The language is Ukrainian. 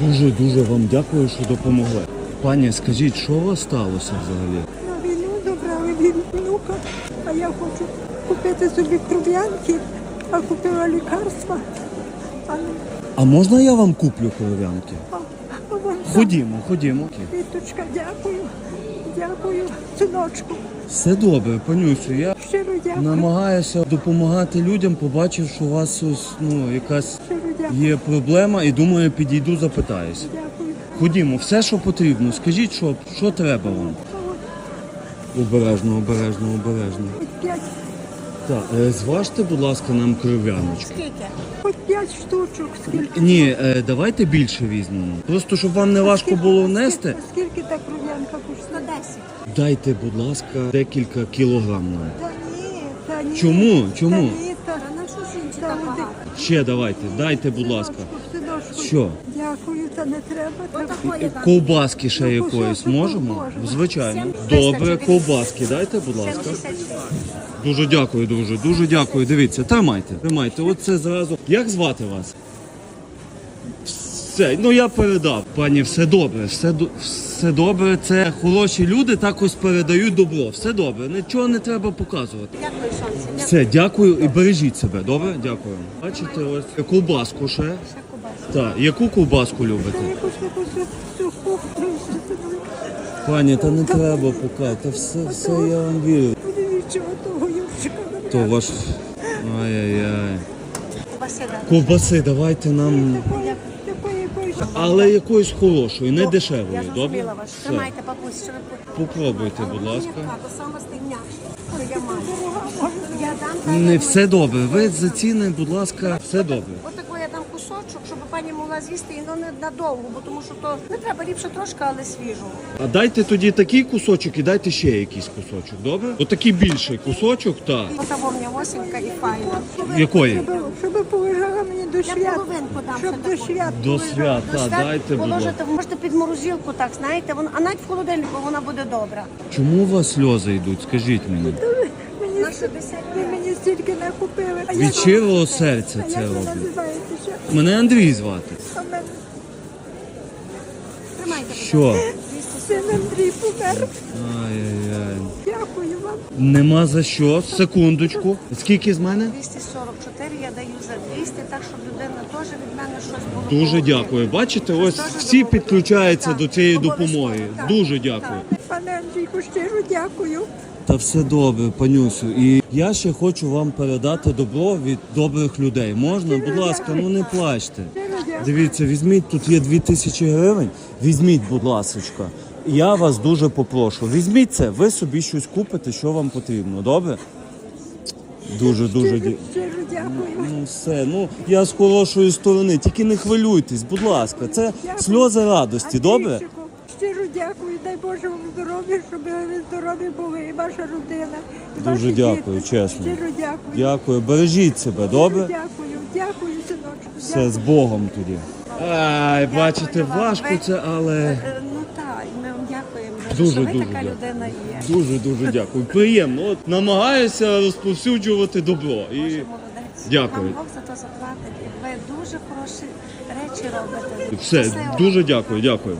Дуже дуже вам дякую, що допомогли. Пані, скажіть, що у вас сталося взагалі? На війну добрали від внука, а я хочу купити собі кров'янки, а купила лікарства. А, не- А можна я вам куплю кров'янки? Ходімо, ходімо. Віточка, дякую. Дякую, синочку. Все добре, панюсю. Я Щиро дякую. намагаюся допомагати людям, побачив, що у вас ось, ну, якась. Є проблема і думаю, підійду, запитаюся. Ходімо, все, що потрібно. Скажіть, що, що треба вам. Обережно, обережно, обережно. Так, е, зважте, будь ласка, нам кров'яночку. Скільки? хоч п'ять штучок. Скільки? Ні, е, давайте більше візьмемо. Просто щоб вам не важко було нести, Скільки, скільки та кров'янка коштує? 110. дайте, будь ласка, декілька кілограм нам. Та ні, та ні. Чому? Чому? Та ні, та, А на що жінці та так один. багато? Ще давайте, дайте, будь ласка. Що? Дякую, та не треба. Ковбаски ще Ну, якоїсь можемо? можемо. Звичайно. Добре, ковбаски дайте, будь ласка. Дуже дякую, дуже, дуже дякую. Дивіться, тримайте, тримайте. Оце зразу. Як звати вас? Все, ну я передав. Пані, все добре, все, все добре. Це хороші люди так ось передають добро. Все добре, нічого не треба показувати. Дякую. Дякую. Все, дякую і бережіть себе. Добре? Дякую. Бачите, ось ковбаску ще. Ще кубасу. Так, яку ковбаску любите? Якусь Пані, та не треба показувати. Та все, все я вам вірю. То ваш. Ай-яй-яй. Ковбаси давайте нам. Але якоїсь хорошої, не Я дешевої, добре? зрозуміла вас. Все. Тримайте, бабусь, що ви Попробуйте, будь ласка. Я дам. Не все добре. Ви за ціни, будь ласка, все добре. Отако я дам кусочок, щоб пані могла з'їсти і ну, не надовго, бо тому що то не треба ліпше трошки, але свіжого. А дайте тоді такий кусочок і дайте ще якийсь кусочок, добре? Отакий більший кусочок, так. Отаго мені осінька і файна. Якої? Щоб, полежала мені до Я свят. половинку дам. Щоб до таку. свят. До свят, так, дайте, будь ласка. положите, можете під морозилку, так, знаєте, вон- а навіть в холодильнику вона буде добра. Чому у вас сльози йдуть? Скажіть мені. Мені, ви мені стільки накупили. А Від як- серця а це як ви роблю. називаєтеся? Мене Андрій звати. А мене Тримайте, Що? син Андрій помер. Ай-яй-яй. Дякую вам. Нема за що. Секундочку. Скільки з мене? 244 я даю за 200, так щоб людина теж від мене щось було. Дуже дякую. Бачите, ось всі підключаються до цієї допомоги. Дуже дякую. Пане Андрійку, щиро дякую. Та все добре, панюсю. І я ще хочу вам передати добро від добрих людей. Можна, будь ласка, ну не плачте. Дивіться, візьміть, тут є 2000 гривень. Візьміть, будь ласочка. Я вас дуже попрошу. Візьміть це, ви собі щось купите, що вам потрібно. Добре? Дуже дуже дякую. Ну все, ну я з хорошої сторони, тільки не хвилюйтесь, будь ласка. Це сльози радості, добре? Щиро дякую. Дай Боже вам здоров'я, щоб ви здорові були, і ваша родина. І Дуже ваші дякую, діти. чесно. Щиро дякую. Дякую, бережіть себе, добре? Дякую, дякую, синочку. Все з Богом тоді. Ай, бачите, вам. важко Ви- це, але Е, Ну так, і ми вам дякуємо, Дуже, що ви дуже така дякую. людина є. дуже дуже дякую. Приємно. От намагаюся розповсюджувати добро. І Молодець. Дякую. Вам Бог за то заплатить. Ви дуже хороші речі робите. все, Щасливо. дуже дякую, дякую.